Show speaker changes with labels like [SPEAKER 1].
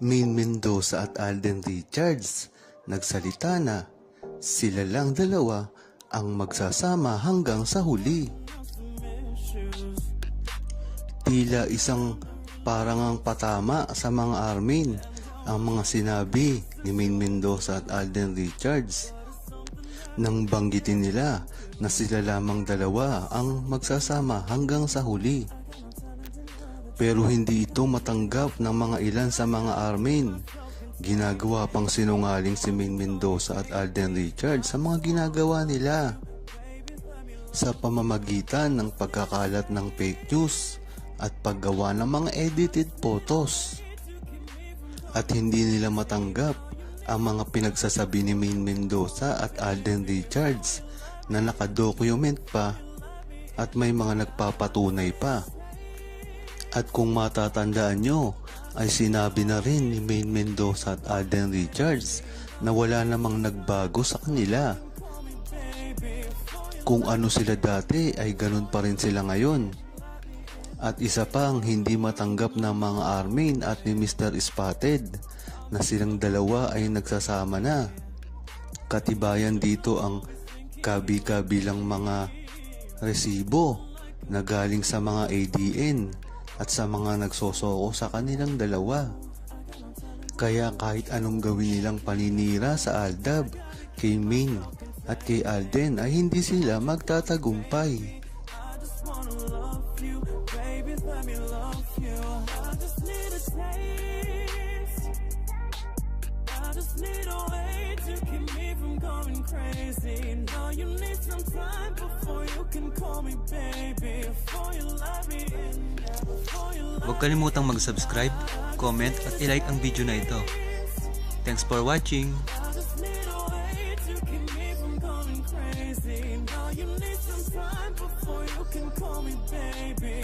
[SPEAKER 1] Min Mendoza at Alden Richards nagsalita na sila lang dalawa ang magsasama hanggang sa huli. Tila isang parang ang patama sa mga armin ang mga sinabi ni Min Mendoza at Alden Richards nang banggitin nila na sila lamang dalawa ang magsasama hanggang sa huli. Pero hindi ito matanggap ng mga ilan sa mga armin. Ginagawa pang sinungaling si Min Mendoza at Alden Richards sa mga ginagawa nila. Sa pamamagitan ng pagkakalat ng fake news at paggawa ng mga edited photos. At hindi nila matanggap ang mga pinagsasabi ni Min Mendoza at Alden Richards na nakadocument pa at may mga nagpapatunay pa. At kung matatandaan nyo, ay sinabi na rin ni Main Mendoza at Alden Richards na wala namang nagbago sa kanila. Kung ano sila dati ay ganun pa rin sila ngayon. At isa pang hindi matanggap ng mga Armin at ni Mr. Spotted na silang dalawa ay nagsasama na. Katibayan dito ang kabi-kabilang mga resibo na galing sa mga ADN at sa mga nagsosoko sa kanilang dalawa. Kaya kahit anong gawin nilang paninira sa Aldab, kay Ming at kay Alden ay hindi sila magtatagumpay.
[SPEAKER 2] time before you can call me baby. Before you let me in,
[SPEAKER 3] Huwag kalimutang mag-subscribe, comment at ilike ang video na ito. Thanks for watching!
[SPEAKER 2] Call me baby.